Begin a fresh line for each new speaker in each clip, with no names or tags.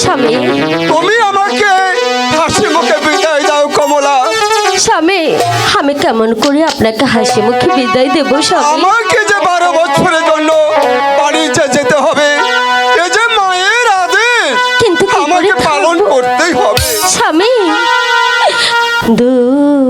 স্বামী।
তুমি আমাকে হাসি মুখে বিদায় দাও কমলা।
স্বামী আমি কেমন করে আপনাকে হাসি মুখে বিদায় দেব স্বামী?
আমাকে যে বারো বছরের জন্য বাড়িতে যেতে হবে এ যে মায়ের আদেশ
কিন্তু
আমাকে পালন করতেই হবে।
স্বামী দূরে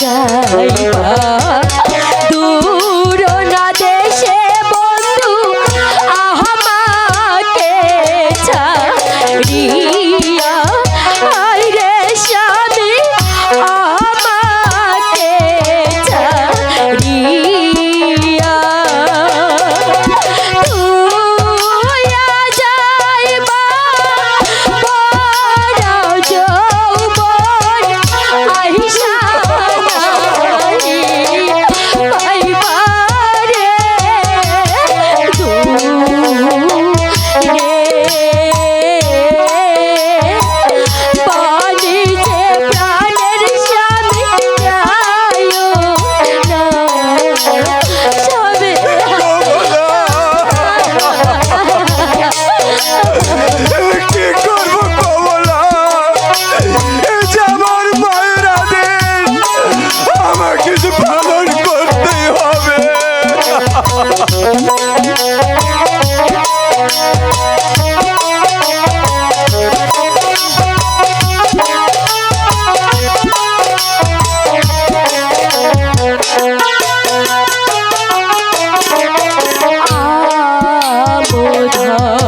চাই uh-huh.